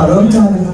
Oh, don't tell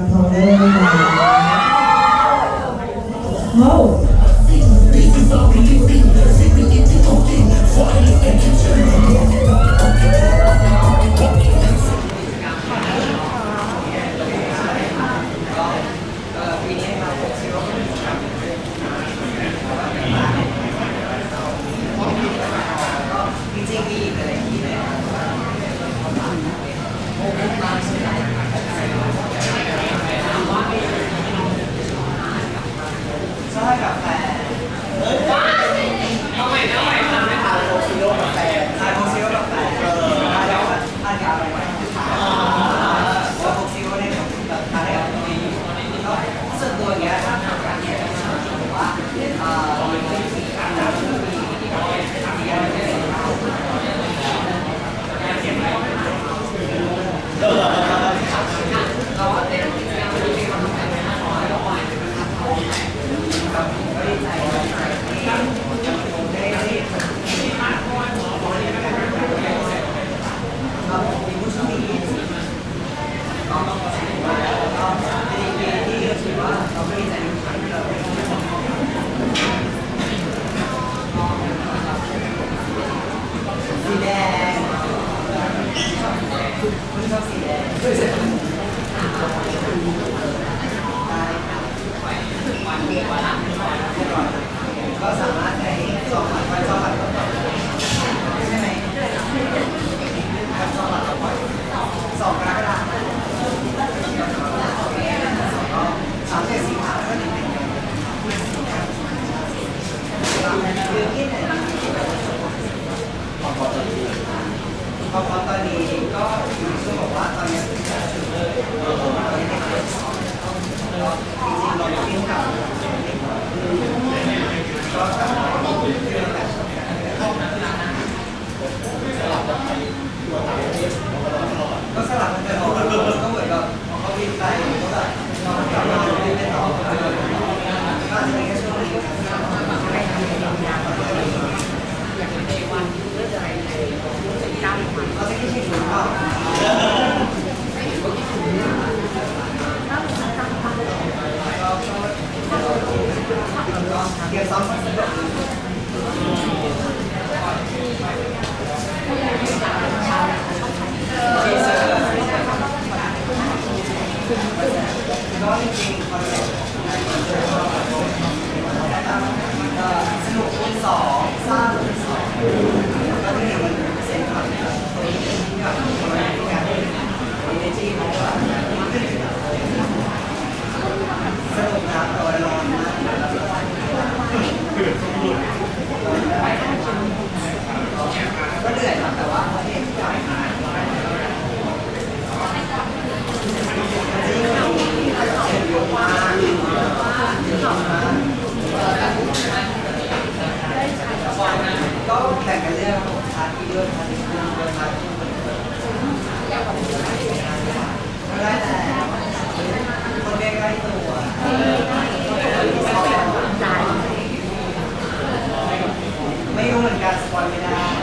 พอตอนนี้พอตอนนี้ก็อยู่ช่วบอกว่าตอนนี้เป็นการสื่อเลยตอนนี้เด็กสอนจริงๆเราเรียกับก็ สนุกคูณสองสสอง การสปอยไม่ได้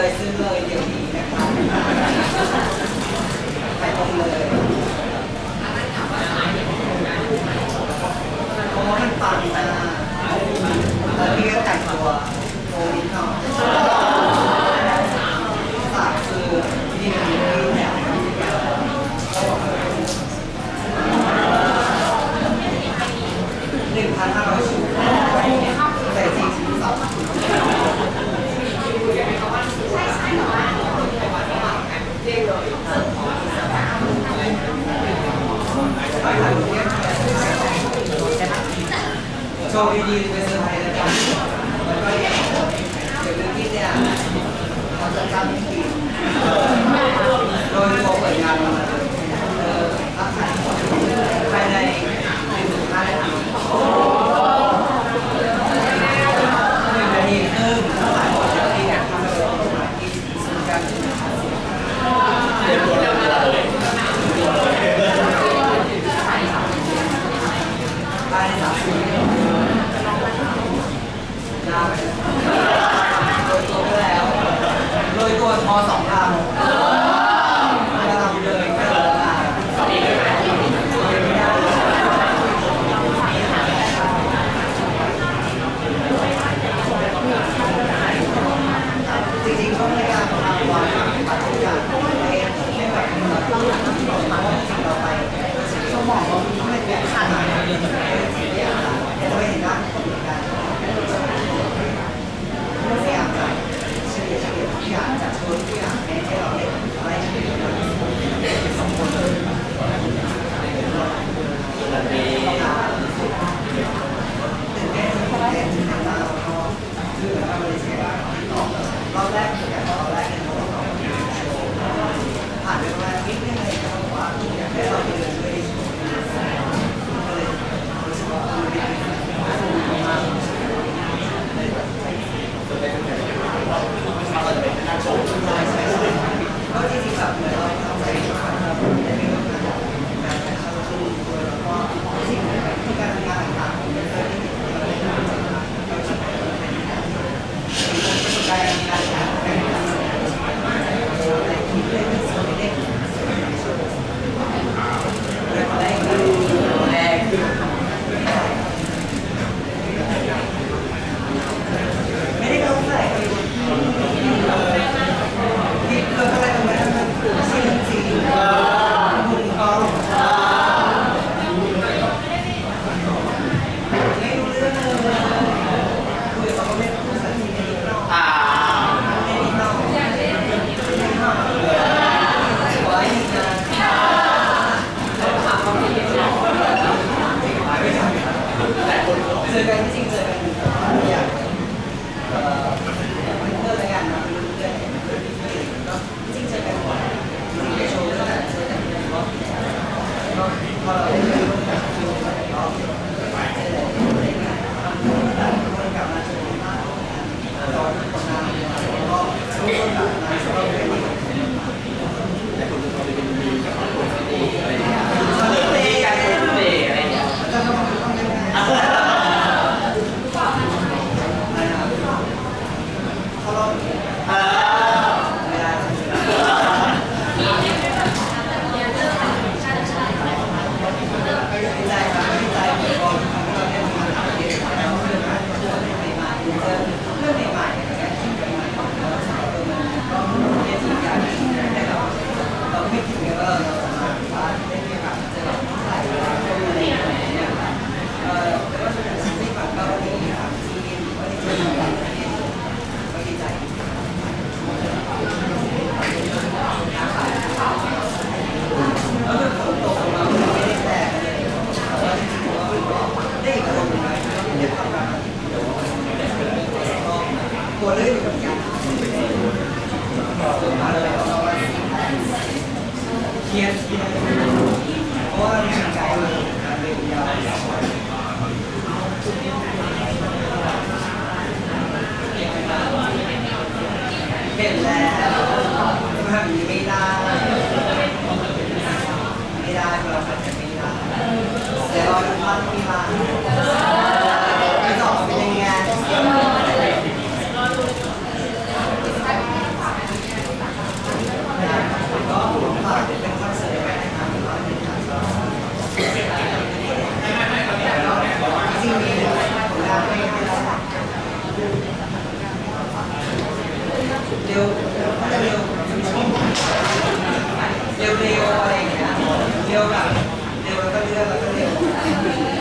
เลยซื้อเลยเดี๋ยวนี้นะคะขายตรงเลยเพราะว่ามันปังมากแล้วพี่ก็แต่งตัว อย่ ね、わかりやがって。